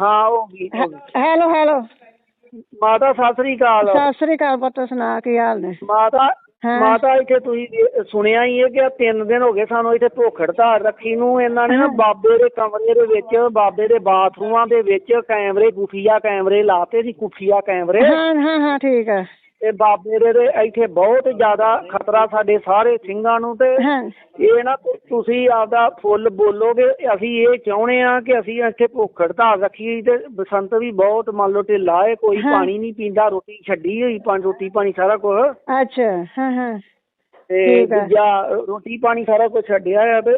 ਹਾਂ ਗਈ ਹੋ ਗਈ। ਹੈਲੋ। ਹੈਲੋ ਮਾਤਾ ਸਤਿ ਸ੍ਰੀ ਅਕਾਲ। ਸਤਿ ਸ੍ਰੀ ਅਕਾਲ ਪੁੱਤ ਸੁਣਾ ਕੀ ਹਾਲ ਨੇ? ਮਾਤਾ ਹਾਂ। ਮਾਤਾ ਇੱਥੇ ਤੁਸੀਂ ਸੁਣਿਆ ਹੀ ਹੈ ਕਿ ਆਹ ਤਿੰਨ ਦਿਨ ਹੋ ਗਏ ਸਾਨੂੰ ਇੱਥੇ ਭੁੱਖ ਹੜਤਾਲ ਰੱਖੀ ਨੂੰ ਇਹਨਾਂ ਨੇ ਨਾ ਬਾਬੇ ਦੇ ਕਮਰੇ ਦੇ ਵਿੱਚ ਬਾਬੇ ਦੇ ਬਾਥਰੂਮਾਂ ਦੇ ਵਿੱਚ ਕੈਮਰੇ ਗੁਫੀਆ ਕੈਮਰੇ ਲਾਤੇ ਸੀ ਖੁਫੀਆ ਕੈਮਰੇ। ਹਾਂ ਹਾਂ ਹਾਂ ਠੀਕ ਹੈ। ਤੇ ਬਾਬੇ ਦੇ ਦੇ ਇੱਥੇ ਬਹੁਤ ਜ਼ਿਆਦਾ ਖਤਰਾ ਸਾਡੇ ਸਾਰੇ ਸਿੰਘਾਂ ਨੂੰ ਤੇ ਇਹ ਨਾ ਤੁਸੀਂ ਆਪਦਾ ਫੁੱਲ ਬੋਲੋਗੇ ਅਸੀਂ ਇਹ ਚਾਹੁੰਦੇ ਆ ਕਿ ਅਸੀਂ ਇੱਥੇ ਭੁੱਖ ਹੜਤਾਲ ਰੱਖੀ ਤੇ ਬਸੰਤ ਵੀ ਬਹੁਤ ਮੰਨ ਲਓ ਢਿੱਲਾ ਹੈ ਕੋਈ। ਪਾਣੀ ਨਹੀਂ ਪੀਂਦਾ ਰੋਟੀ ਛੱਡੀ ਹੋਈ ਪਾਣੀ ਰੋਟੀ ਪਾਣੀ ਸਾਰਾ ਕੁਝ ਅੱਛਾ ਹਾਂ ਹਾਂ ਤੇ। ਦੂਜਾ ਰੋਟੀ ਪਾਣੀ ਸਾਰਾ ਕੁਝ ਛੱਡਿਆ ਆ ਤੇ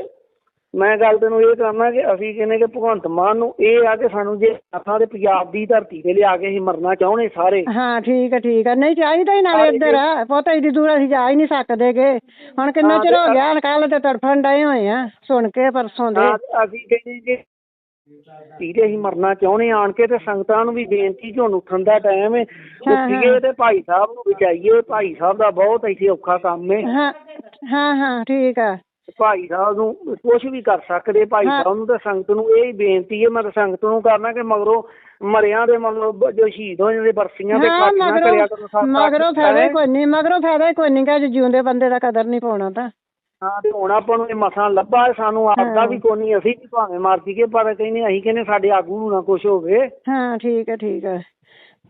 ਮੈਂ ਗੱਲ ਤੈਨੂੰ ਇਹ ਕਰਨਾ ਕਿ ਅਸੀਂ ਕਹਿੰਦੇ ਕਿ ਭਗਵੰਤ ਮਾਨ ਨੂੰ ਇਹ ਆ ਕਿ ਸਾਨੂੰ ਜੇ ਆਪਾਂ ਦੇ ਪੰਜਾਬ ਦੀ ਧਰਤੀ ਤੇ ਲਿਆ ਕੇ ਅਸੀਂ ਮਰਨਾ ਚਾਹੁੰਦੇ ਸਾਰੇ। ਹਾਂ ਠੀਕ ਹੈ ਠੀਕ ਹੈ ਨਹੀਂ ਚਾਹੀਦਾ ਹੀ ਨਾਲੇ ਹਾਂ, ਇੱਧਰ। ਆ ਪੁੱਤ ਏਡੀ ਦੂਰ ਅਸੀਂ ਜਾ ਹੀ ਨਹੀਂ ਸਕਦੇਗੇ ਹੁਣ ਕਿੰਨਾ ਹਾਂ, ਚਿਰ ਹੋ ਗਿਆ ਕੱਲ ਤੇ ਤੜਫਣ ਡਏ ਹੋਏ ਆ ਸੁਣ ਕੇ ਪਰਸੋਂ ਦੇ। ਹਾਂ, ਅਸੀਂ ਕਹਿੰਦੇ ਕਿ ਧੀਰੇ ਅਸੀਂ ਮਰਨਾ ਚਾਹੁੰਦੇ ਹਾਂ ਆਣ ਕੇ ਤੇ ਸੰਗਤਾਂ ਨੂੰ ਵੀ ਬੇਨਤੀ ਕਿ ਹੁਣ ਉੱਠਣ ਦਾ ਟਾਈਮ ਹੈ ਹਾਂ, ਹਾਂ। ਉੱਠੀਏ ਤੇ ਭਾਈ ਸਾਹਿਬ ਨੂੰ ਬਚਾਈਏ ਭਾਈ ਸਾਹਿਬ ਦਾ ਬਹੁਤ ਇੱਥੇ ਔਖਾ ਕੰਮ ਹੈ ਹਾਂ ਹਾਂ ਹਾਂ ਠੀਕ ਆ। ਭਾਈ ਸਾਹਿਬ ਨੂੰ ਕੁਝ ਵੀ ਕਰ ਸਕਦੇ ਭਾਈ। ਸਾਹਿਬ ਨੂੰ ਤੇ ਸੰਗਤ ਨੂੰ ਇਹ ਹੀ ਬੇਨਤੀ ਹੈ ਮੈਂ ਤਾਂ ਸੰਗਤ ਨੂੰ ਕਰਨਾ ਕਿ ਮਗਰੋਂ ਮਰਿਆਂ ਦੇ ਮਤਲਬ ਜੋ ਸ਼ਹੀਦ ਹੋ ਜਾਂਦੇ ਬਰਸੀਆਂ ਦੇ ਹਾਂ ਮਗਰੋਂ ਕਰਿਆ ਕਰੋ ਸਭ ਮਗਰੋਂ ਫਾਇਦਾ ਹੀ ਕੋਈ ਨਹੀਂ ਮਗਰੋਂ ਫਾਇਦਾ ਹੀ ਕੋਈ ਨਹੀਂ ਕਿ ਜਿਉਂਦੇ ਬੰਦੇ ਦਾ ਕਦਰ ਨਹੀਂ ਪਾਉਣਾ ਤਾਂ ਹਾਂ ਤੇ ਹੁਣ ਆਪਾਂ ਨੂੰ ਇਹ ਮਸਾਂ ਲੱਭਾ ਹੈ, ਸਾਨੂੰ ਆਪਦਾ ਹਾਂ। ਵੀ ਕੋਈ ਨਹੀਂ ਅਸੀਂ ਵੀ ਭਾਵੇਂ ਮਰ ਜੀਏ ਪਰ ਕਹਿੰਦੇ ਅਸੀਂ ਕਹਿੰਦੇ ਸਾਡੇ ਆਗੂ ਨੂੰ ਨਾ ਕੁਝ ਹੋਵੇ ਹਾਂ ਠੀਕ ਹੈ ਠੀਕ ਹੈ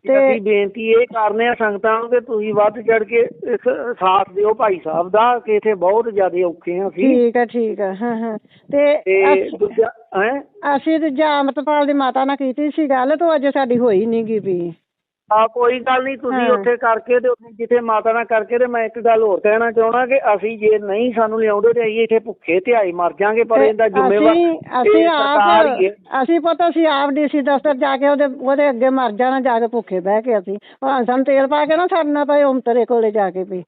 ਤੇ ਅਸੀਂ ਬੇਨਤੀ ਇਹ ਕਰਨੇ ਆ ਸੰਗਤਾਂ ਨੂੰ ਕਿ ਤੁਸੀਂ ਵੱਧ ਚੜ ਕੇ ਇਸ ਸਾਥ ਦਿਓ ਭਾਈ ਸਾਹਿਬ ਦਾ ਕਿ ਇੱਥੇ ਬਹੁਤ ਜ਼ਿਆਦਾ ਔਖੇ ਆ ਅਸੀਂ। ਠੀਕ ਹੈ ਠੀਕ ਹੈ ਹਾਂ ਹਾਂ। ਤੇ ਅਸ- ਦੂਜਾ ਹੈ? ਅਸੀਂ ਤੇ ਜਾਂ ਅੰਮ੍ਰਿਤਪਾਲ ਦੀ ਮਾਤਾ ਨਾਲ ਕੀਤੀ ਸੀ ਗੱਲ ਤੋਂ ਅੱਜ ਸਾਡੀ ਹੋਈ ਨਹੀਂ ਗੀ ਵੀ। ਆ ਕੋਈ ਗੱਲ ਨਹੀਂ ਤੁਸੀਂ ਹਾਂ। ਉੱਥੇ ਕਰਕੇ ਤੇ ਉੱਥੇ ਜਿੱਥੇ ਮਾਤਾ ਨਾਲ ਕਰਕੇ ਤੇ ਮੈਂ ਇੱਕ ਗੱਲ ਹੋਰ ਕਹਿਣਾ ਚਾਹਣਾ ਕਿ ਅਸੀਂ ਜੇ ਨਹੀਂ ਸਾਨੂੰ ਲਿਆਉਂਦੇ ਤੇ ਅਸੀਂ ਇੱਥੇ ਭੁੱਖੇ ਤੇ ਆਈ ਮਰ ਜਾਾਂਗੇ ਪਰ ਇਹਦਾ ਜ਼ਿੰਮੇਵਾਰ ਅਸੀਂ ਹੀ ਹੈ। ਆਪ ਅਸੀਂ ਪਤਾ ਅਸੀਂ ਆਪ ਡੀਸੀ ਦਫ਼ਤਰ ਜਾ ਕੇ ਉਹਦੇ ਉਹਦੇ ਅੱਗੇ ਮਰ ਜਾਣਾ ਜਾ ਕੇ ਭੁੱਖੇ ਬਹਿ ਕੇ ਅਸੀਂ ਭਾਂ ਸਾਨੂੰ ਤੇਲ ਪਾ ਕੇ ਨਾ ਛੱਡਣਾ ਪਏ ਉਮਤਰੇ ਕੋਲੇ ਜਾ ਕੇ ਵੀ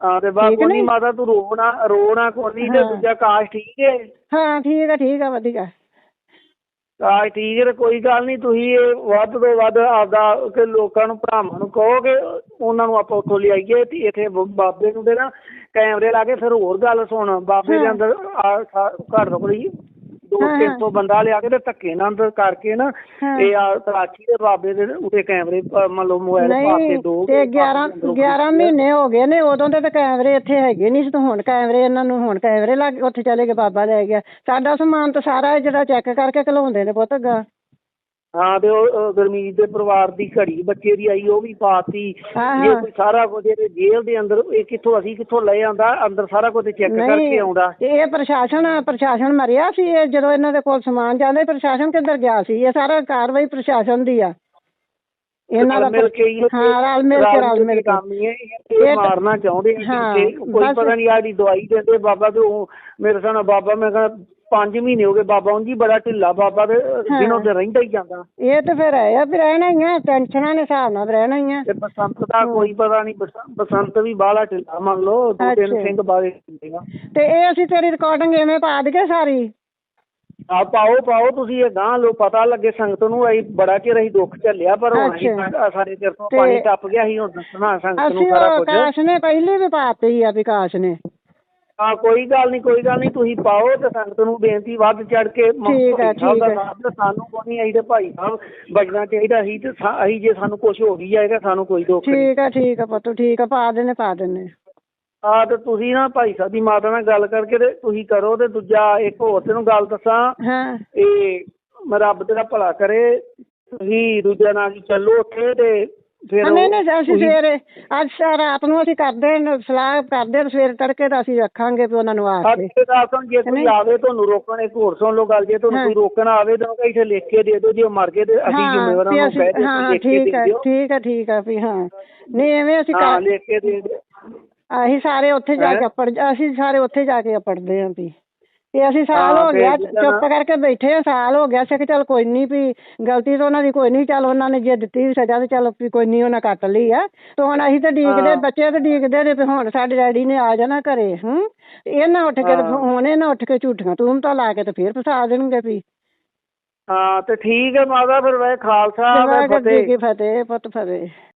ਹਾਂ ਤੇ ਬਾ ਠੀਕ ਕੋਈ ਨੀ? ਮਾਤਾ ਤੂੰ ਰੋਣਾ ਰੋਣਾ ਕੋਈ ਤੇ ਹਾਂ। ਦੂਜਾ ਕਾਸ਼ ਠੀਕ ਹੈ ਹਾਂ ਠੀਕ ਹੈ ਠੀਕ ਹੈ ਵਧੀਆ ਕਾਸ਼ ਠੀਕ ਹੈ ਕੋਈ ਗੱਲ ਨਹੀਂ ਤੁਸੀਂ ਇਹ ਵੱਧ ਤੋਂ ਵੱਧ ਆਪਦਾ ਕਿ ਲੋਕਾਂ ਨੂੰ ਭਰਾਵਾਂ ਨੂੰ ਕਹੋ ਕਿ ਉਹਨਾਂ ਨੂੰ ਆਪਾਂ ਉੱਥੋਂ ਲਿਆਈਏ ਤੇ ਇੱਥੇ ਬਾਬੇ ਨੂੰ ਦੇ ਨਾ ਕੈਮਰੇ ਲਾ ਕੇ ਫਿਰ ਹੋਰ ਗੱਲ ਸੁਣ ਬਾਬੇ ਦੇ ਹਾਂ। ਅੰਦਰ ਘੱਟ ਤੋਂ ਘੱਟ ਦੋ ਹਾਂ, ਤਿੰਨ ਹਾਂ। ਸੌ ਬੰਦਾ ਲਿਆ ਕੇ ਤੇ ਧੱਕੇ ਨਾਲ ਅੰਦਰ ਕਰਕੇ ਨਾ। ਇਹ ਆ ਤਲਾਚੀ ਦੇ ਬਾਬੇ ਦੇ ਉੱਤੇ ਕੈਮਰੇ ਮੰਨ ਲਓ ਮੋਬਾਈਲ ਪਾਸੇ ਨਹੀਂ ਦੋ ਤੇ 11 11 ਮਹੀਨੇ ਹੋ ਗਏ ਨੇ ਉਦੋਂ ਦੇ ਤਾਂ ਕੈਮਰੇ ਇੱਥੇ ਹੈਗੇ ਨਹੀਂ ਸੀ ਤੇ ਹੁਣ ਕੈਮਰੇ ਇਹਨਾਂ ਨੂੰ ਹੁਣ ਕੈਮਰੇ ਲੱਗ ਉੱਥੇ ਚਲੇ ਗਏ ਬਾਬਾ ਲੈ ਗਿਆ ਸਾਡਾ ਸਮਾਨ ਤਾਂ ਸਾਰਾ ਇਹ ਜਿਹੜਾ ਚੈੱਕ ਕਰਕੇ ਘਲਾਉਂਦੇ ਨੇ ਪੁੱਤ ਗਾ ਹਾਂ ਤੇ ਉਹ ਗੁਰਮੀਤ ਦੇ ਪਰਿਵਾਰ ਦੀ ਘੜੀ ਬੱਚੇ ਦੀ ਆਈ ਉਹ ਵੀ ਪਾਤੀ। ਜੇ। ਕੋਈ ਸਾਰਾ ਕੁਝ ਇਹਦੇ ਜੇਲ੍ਹ ਦੇ ਅੰਦਰ ਇਹ ਕਿੱਥੋਂ ਅਸੀਂ ਕਿੱਥੋਂ ਲੈ ਆਂਦਾ ਅੰਦਰ ਸਾਰਾ ਕੁਝ ਚੈੱਕ ਕਰਕੇ ਆਉਂਦਾ। ਇਹ ਪ੍ਰਸ਼ਾਸਨ ਪ੍ਰਸ਼ਾਸਨ ਮਰਿਆ ਸੀ ਇਹ ਜਦੋਂ ਇਹਨਾਂ ਦੇ ਕੋਲ ਸਮਾਨ ਜਾਂਦਾ ਪ੍ਰਸ਼ਾਸਨ ਕਿੱਧਰ ਗਿਆ ਸੀ? ਇਹ ਸਾਰਾ ਕਾਰਵਾਈ ਪ੍ਰਸ਼ਾਸਨ ਦੀ ਆ। ਇਹਨਾਂ ਦਾ ਰਲ ਮਿਲ ਕੇ ਹੀ ਰਲ ਮਿਲ ਕੇ ਰਲ ਮਿਲ ਕੇ। ਇਹ ਮਾਰਨਾ ਚਾਹੁੰਦੇ ਆ ਕੋਈ ਪਤਾ ਨਹੀਂ ਆੜੀ ਦਵਾਈ ਦਿੰਦੇ ਬਾਬਾ ਤੇ ਉਹ ਮੇਰੇ ਸਾਹਮਣੇ ਬਾਬਾ ਮੈਂ ਕਹਿੰਦਾ 5 ਮਹੀਨੇ ਹੋ ਗਏ ਬਾਬਾ ਉਂਝ ਹੀ ਬੜਾ ਢਿੱਲਾ ਬਾਬਾ ਤੇ। ਦਿਨੋਂ ਤੇ ਰਹਿੰਦਾ ਹੀ ਜਾਂਦਾ। ਇਹ ਤੇ ਫਿਰ ਹੈ ਆ ਵੀ ਰਹਿਣਾ ਹੀ ਆ ਟੈਨਸ਼ਨਾਂ ਦੇ ਹਿਸਾਬ ਨਾਲ ਰਹਿਣਾ ਹੀ ਆ। ਤੇ ਬਸੰਤ ਦਾ ਕੋਈ ਪਤਾ ਨਹੀਂ ਬਸ- ਬਸੰਤ ਵੀ ਬਾਹਲਾ ਢਿੱਲਾ ਮੰਨ ਲਓ ਦੋ ਤਿੰਨ। ਸਿੰਘ ਬਾਰੇ ਤੇ ਇਹ ਅਸੀਂ ਤੇਰੀ ਰਿਕਾਰਡਿੰਗ ਐਵੇਂ ਪਾ ਦਈਏ ਸਾਰੀ? ਆ ਪਾਓ ਪਾਓ ਤੁਸੀਂ ਇਹ ਗਾਂ ਲੋ ਪਤਾ ਲੱਗੇ ਸੰਗਤ ਨੂੰ ਅਸੀਂ ਬੜਾ ਚਿਰ ਅਸੀਂ ਦੁੱਖ ਝੱਲਿਆ ਪਰ ਹੁਣ ਅਸੀਂ ਅੱਛਾ। ਸਾਡੇ ਚਿਰ ਤੋਂ ਤੇ- ਪਾਣੀ ਟੱਪ ਗਿਆ ਸੀ ਹੁਣ ਦੱਸਣਾ ਸੰਗਤ ਨੂੰ ਅਸੀਂ ਸਾਰਾ ਉਹ ਕੁਝ ਆਕਾਸ਼ ਨੇ ਪਹਿਲੀ ਵੀ ਪਾਤੀ ਆ ਵਿਕਾਸ ਨੇ ਹਾਂ ਕੋਈ ਗੱਲ ਨਹੀਂ ਕੋਈ ਗੱਲ ਨਹੀਂ ਤੁਸੀਂ ਪਾਓ ਤੇ ਸੰਗਤ ਨੂੰ ਬੇਨਤੀ ਵੱਧ ਚੜ ਕੇ ਮ- ਠੀਕ ਹੈ, ਭਾਈ ਸਾਹਿਬ ਦਾ ਠੀਕ ਹੈ। ਨਾਮ ਤੇ ਸਾਨੂੰ ਕੋਈ ਨਹੀਂ ਆਈ ਤੇ ਭਾਈ ਸਾਹਿਬ ਬਚਣਾ ਚਾਹੀਦਾ ਸੀ ਤੇ ਸਾ- ਅਸੀਂ ਜੇ ਸਾਨੂੰ ਕੁਝ ਹੋ ਵੀ ਜਾਏਗਾ ਸਾਨੂੰ ਕੋਈ ਦੁੱਖ ਨਹੀਂ ਠੀਕ ਆ ਠੀਕ ਆ ਪੁੱਤ ਠੀਕ ਆ ਪਾ ਦੇਣੇ ਪਾ ਦੇਣੇ ਆ ਤੇ ਤੁਸੀਂ ਨਾ ਭਾਈ ਸਾਹਿਬ ਦੀ ਮਾਤਾ ਨਾਲ ਗੱਲ ਕਰਕੇ ਤੇ ਤੁਸੀਂ ਕਰੋ ਤੇ ਦੂਜਾ ਇੱਕ ਹੋਰ ਤੈਨੂੰ ਗੱਲ ਦੱਸਾਂ। ਹਾਂ। ਇਹ ਮੈਂ ਰੱਬ ਤੇਰਾ ਭਲਾ ਕਰੇ ਤੁਸੀਂ ਦੂਜਾ ਨਾਲ ਜੀ ਚੱਲੋ ਉੱਥੇ ਤੇ ਫਿਰ ਹਾਂ, ਨਹੀਂ ਨਹੀਂ ਅਸੀਂ ਤੁਸੀਂ- ਸਵੇਰੇ ਅੱਜ ਸਾ- ਰਾਤ ਨੂੰ ਅਸੀਂ ਕਰਦੇ ਨੇ ਸਲਾਹ ਕਰਦੇ ਨੇ ਸਵੇਰੇ ਤੜਕੇ ਤਾਂ ਅਸੀਂ ਰੱਖਾਂਗੇ ਵੀ ਉਹਨਾਂ ਨੂੰ ਆ ਕੇ। ਤੇ ਦੱਸ ਜੇ ਕੋਈ ਨਹੀਂ। ਆਵੇ ਤੁਹਾਨੂੰ ਰੋਕਣ ਇੱਕ ਹੋਰ ਸੁਣ ਲਓ ਗੱਲ ਜੇ ਤੁਹਾਨੂੰ ਹਾਂ। ਕੋਈ ਰੋਕਣ ਆਵੇ ਤਾਂ ਉਹਨੂੰ ਇੱਥੇ ਲਿਖ ਕੇ ਦੇ ਦਿਓ ਜੇ ਉਹ ਮਰ ਗਏ ਤੇ ਅਸੀਂ ਹਾਂ ਜ਼ਿੰਮੇਵਾਰਾਂ ਵੀ ਨੂੰ ਅਸੀਂ ਕਹਿ ਦਿਓ ਹਾਂ ਕਿ ਲਿਖ ਕੇ ਠੀਕ ਦੇ ਦਿਓ। ਠੀਕ ਆ ਠੀਕ ਵੀ ਹਾਂ। ਨਹੀਂ ਐਵੇਂ ਅਸੀਂ ਹਾਂ ਕਰ ਲਿਖ ਕੇ ਦੇ ਦਿਓ। ਅਸੀਂ ਸਾਰੇ ਉੱਥੇ ਜਾ ਕੇ? ਅਪੜ ਅਸੀਂ ਸਾਰੇ ਉੱਥੇ ਜਾ ਕੇ ਅਪੜਦੇ ਆਂ ਵੀ। ਤੇ ਅਸੀਂ ਸਾਲ ਹਾਂ, ਗਿਆ ਚੁੱਪ ਕਰਕੇ ਬੈਠੇ ਆ ਸਾਲ ਹੋ ਗਿਆ। ਸੀ ਕਿ ਚੱਲ ਕੋਈ ਨਹੀਂ ਵੀ ਗਲਤੀ ਤਾਂ ਉਹਨਾਂ ਦੀ ਕੋਈ ਨਹੀਂ ਚੱਲ ਉਹਨਾਂ ਨੇ ਜੇ ਦਿੱਤੀ ਸਜ਼ਾ ਤੇ ਚੱਲ ਵੀ ਕੋਈ ਨਹੀਂ ਉਹਨਾਂ ਕੱਟ ਲਈ ਆ। ਤੇ ਹੁਣ ਅਸੀਂ ਤਾਂ ਡੀਕਦੇ ਹਾਂ। ਬੱਚੇ ਤਾਂ ਡੀਕਦੇ ਨੇ ਵੀ ਹੁਣ ਸਾਡੇ ਡੈਡੀ ਨੇ ਆ ਜਾਣਾ ਘਰੇ ਹੂੰ? ਇਹ ਨਾ ਉੱਠ ਕੇ। ਹੁਣ ਇਹ ਨਾ ਉੱਠ ਕੇ ਝੂਠੀਆਂ ਤੂੰ ਤਾਂ ਲਾ ਕੇ ਤੇ ਫੇਰ ਫਸਾ ਦੇਣਗੇ ਵੀ। ਹਾਂ ਤੇ ਠੀਕ ਹੈ ਮਾਤਾ ਫਿਰ ਵੈ ਖਾਲਸਾ ਫਤਿਹ। ਕੀ ਫਤਿਹ ਪੁੱਤ ਫਤਿਹ।